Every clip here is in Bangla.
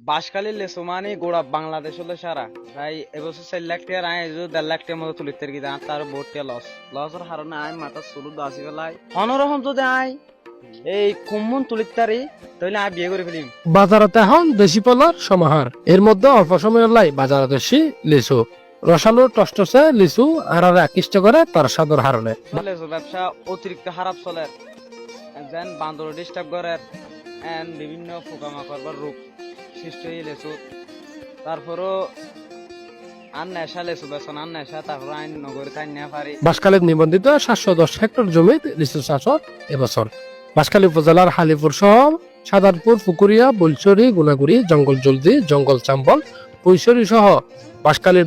বাঁশখালী লেসু মানে গোড়া বাংলাদেশ হলে সারা। ভাই এবছর চার লাখ টাকার আয় যে দেড় লাখ টাকার মতো তুলিতে গিয়ে আর তার বহুত টাকা লস লসের হারণে আয় মাথা চুলু দাসি বেলায় অনরকম যদি আয় এই কুম্মন তুলিতারি তাহলে আয় বিয়ে করে ফেলিম। বাজারত এখন দেশি পলার সমাহার। এর মধ্যে অল্প সময়ের লাই বাজারত এসি লিচু রসালো টসটসে লিচু আর আকৃষ্ট করে তার সাদর হারণে লেসু ব্যবসা অতিরিক্ত খারাপ চলে। যেন বান্দর ডিস্টার্ব করে। এন্ড বিভিন্ন পোকামাকড় বা রোগ। সৃষ্টি হয়ে লেসু তারপরও নিবন্ধিত সাতশো দশ হেক্টর লিচু এবছর উপজেলার হালিপুর সহ সাদারপুর পুকুরিয়া বলচরি গুনাগুড়ি জঙ্গল জলদি জঙ্গল চাম্বল সহ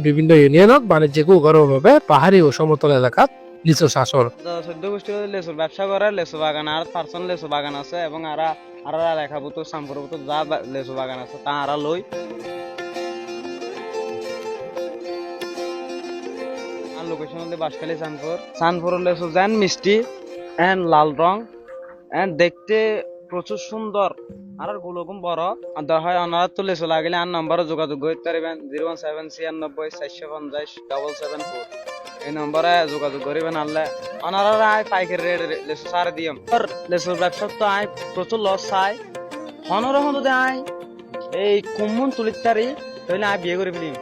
বিভিন্ন ইউনিয়নত বাণিজ্যিক ও গৌরবভাবে পাহাড়ি ও সমতল এলাকাত লিচু চাষর চোদ্দ গোষ্ঠী ব্যবসা করে লেসু বাগান আর পার্সন লেসু বাগান আছে এবং আরা আর সাম্পুর বুতো যা লেসু বাগান আছে, তা আরা লই। লোকেশন হলে বাসখালী লেসু মিষ্টি এন্ড লাল রং এন্ড দেখতে প্রচুর সুন্দর। আর গুলোকম বড়। আর হয় অনার তো লেসু লাগিলে আর নম্বরে যোগাযোগ করতে পারবেন, জিরো ওয়ান সেভেন ছিয়ানব্বই চারশো পঞ্চাশ, ডবল সেভেন ফোর। এই নম্বরে যোগাযোগ করিবেন আনলে। অনারা আয়, পাইকারি রেট লেসু সার দিম আর লেসুর ব্যবসা তো আয়, প্রচুর লস চাই অনরকম যদি আয়, এই কুমুন তুলিতারি তাহলে আয় বিয়ে করে ফেলিম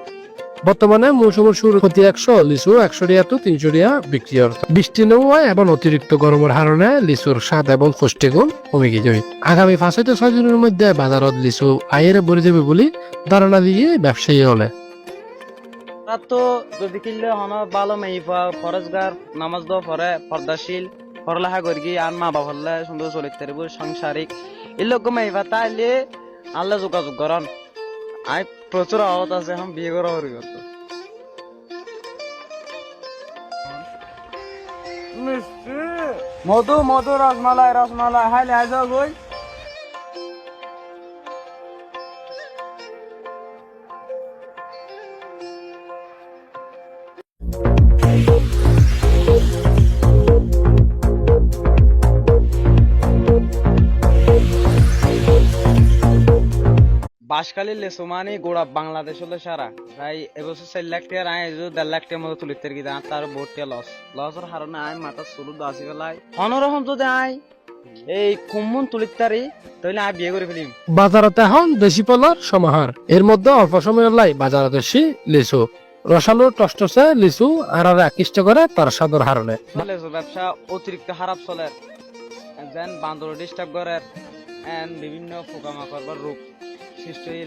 বর্তমানে মৌসুমের শুরু প্রতি একশো লিচু একশো টিয়া তো তিনশো টিয়া বিক্রি হয় বৃষ্টি নেওয়া এবং অতিরিক্ত গরমের কারণে লিচুর স্বাদ এবং পুষ্টিগুণ কমে গিয়ে আগামী পাঁচ হইতে ছয় দিনের মধ্যে বাজারত লিচু আয়ের ভরে দেবে বলে ধারণা দিয়ে ব্যবসায়ী হলে। তার তো যদি কিনলে হন ভালো মেয়ে ফরেজগার নামাজ দো পরে পর্দাশীল পড়ালেখা করি আর মা বাবা হলে সুন্দর চলিতে পারিব সাংসারিক এই লোক মেয়ে তাইলে আল্লাহ যোগাযোগ করন আই প্রচুর আহত আছে এখন বিয়ে করা হরি করতো মধু মধু রসমালাই রসমালাই হাইলে আই যাও বাঁশখালীর লেসু মানে গোড়া বাংলাদেশ হলো সারা। ভাই এবছর চার লাখ টাকার আয় যে দেড় লাখ টাকার মতো তুলিতে গিয়ে আর তার বহুত টাকা লস লসের হারণে আয় মাথা চুলু দাসি বেলায় অনরকম যদি আয় এই কুম্মন তুলিতারি তাহলে আয় বিয়ে করে ফেলিম। বাজারত এখন দেশি পলার সমাহার। এর মধ্যে অল্প সময়ের লাই বাজারত এসি লিচু রসালো টসটসে লিচু আর আর আকৃষ্ট করে তার সাদর হারণে লেসু ব্যবসা অতিরিক্ত খারাপ চলে। যেন বান্দর ডিস্টার্ব করে এন্ড বিভিন্ন পোকামাকড় বা রোগ। সৃষ্টি হয়ে